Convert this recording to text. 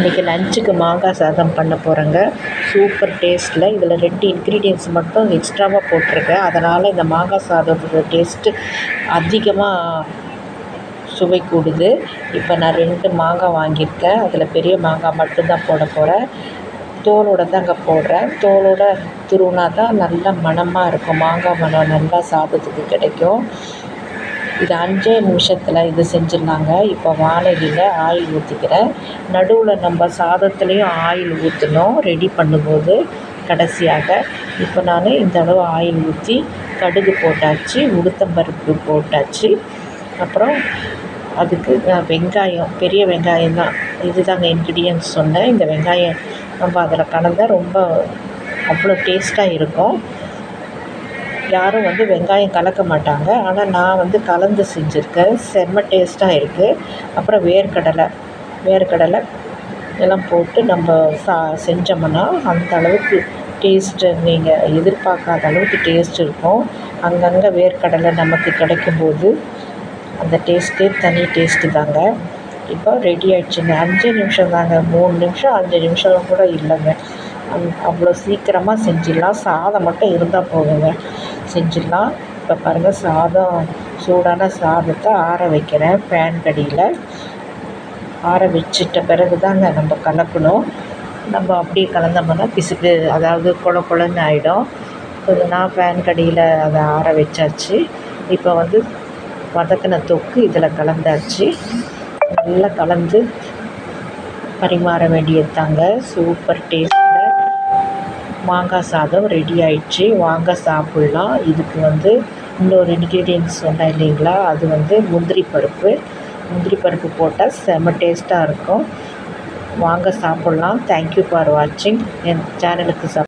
இன்றைக்கி லஞ்சுக்கு மாங்காய் சாதம் பண்ண போகிறேங்க சூப்பர் டேஸ்ட்டில் இதில் ரெண்டு இன்க்ரீடியன்ஸ் மட்டும் எக்ஸ்ட்ராவாக போட்டிருக்கேன். அதனால் இந்த மாங்காய் சாதத்தோட டேஸ்ட்டு அதிகமாக சுவை கூடுது இப்போ நான் ரெண்டு மாங்காய் வாங்கியிருக்கேன். அதில் பெரிய மாங்காய் மட்டும்தான் போட போகிறேன் தோலோடு தாங்க போடுறேன். தோலோட துருவினா தான் நல்ல மணமாக இருக்கும். மாங்காய் மணம் நல்லா சாதத்துக்கு கிடைக்கும். இது அஞ்சே நிமிஷத்தில் இது செஞ்சிடலாங்க இப்போ வானொலியில் ஆயில் ஊற்றிக்கிறேன் நடுவில் நம்ம சாதத்துலேயும் ஆயில் ஊற்றணும் ரெடி பண்ணும்போது கடைசியாக இப்போ நான் இந்த அளவு ஆயில் ஊற்றி கடுகு போட்டாச்சு உளுத்தம்பருப்பு போட்டாச்சு. அப்புறம் அதுக்கு வெங்காயம் பெரிய வெங்காயம் தான். இது தாங்க இன்க்ரீடியன்ஸ் சொன்னேன். இந்த வெங்காயம் நம்ம அதில் கலந்தால் ரொம்ப அவ்வளோ டேஸ்ட்டாக இருக்கும். யாரும் வந்து வெங்காயம் கலக்க மாட்டாங்க. ஆனால் நான் வந்து கலந்து செஞ்சுருக்கேன். செம்ம டேஸ்ட்டாக இருக்குது அப்புறம் வேர்க்கடலை வேர்க்கடலை எல்லாம் போட்டு நம்ம சா செஞ்சோம்னா அந்த அளவுக்கு டேஸ்ட்டு நீங்கள் எதிர்பார்க்காத அளவுக்கு டேஸ்ட் இருக்கும். அங்கங்கே வேர்க்கடலை நமக்கு கிடைக்கும்போது அந்த டேஸ்ட்டே தனி டேஸ்ட்டு தாங்க. இப்போ ரெடி ஆகிடுச்சுங்க அஞ்சு நிமிஷம் தாங்க. மூணு நிமிஷம் அஞ்சு நிமிஷம் கூட இல்லைங்க. அந் அவ்வளோ சீக்கிரமாக செஞ்சிடலாம். சாதம் மட்டும் இருந்தால் போதுங்க. செஞ்சிடலாம். இப்போ பாருங்கள் சாதம் சூடான சாதத்தை ஆற வைக்கிறேன். பேன் கடியில். ஆற வச்சிட்ட பிறகு தாங்க நம்ம கலக்கணும். நம்ம அப்படியே கலந்தோம்னா பிசுக்கு அதாவது குள கொலன்னு ஆகிடும் கொஞ்ச நான் ஃபேன் கடியில் அதை ஆற வச்சாச்சு. இப்போ வந்து வதக்கின தொக்கு இதில் கலந்தாச்சு. நல்லா கலந்து பரிமாற வேண்டியது தாங்க சூப்பர் டேஸ்ட் மாங்காய் சாதம் ரெடி ஆயிடுச்சு. வாங்க சாப்பிட்லாம். இதுக்கு வந்து இன்னொரு இன்க்ரீடியன்ஸ் சொன்னேன் இல்லைங்களா? அது வந்து முந்திரி பருப்பு. முந்திரி பருப்பு போட்டால் செம டேஸ்ட்டாக இருக்கும். வாங்க சாப்பிட்லாம். தேங்க்யூ ஃபார் வாட்சிங் என் சேனலுக்கு சப்